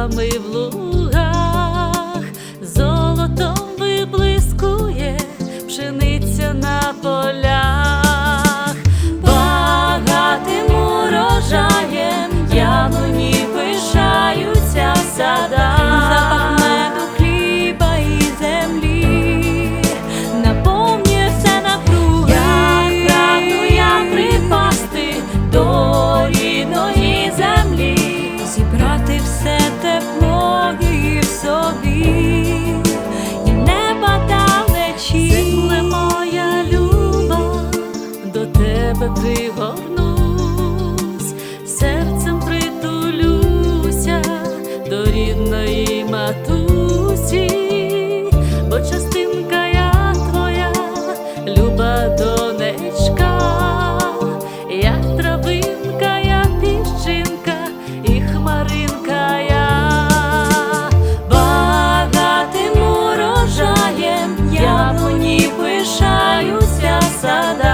травами в лугах, до тебе пригорнусь, серцем притулюся до рідної матусі, бо частинка я твоя, люба донечка, я травинка, я піщинка і хмаринка я багатим урожаєм, я по ній пишаюся сада.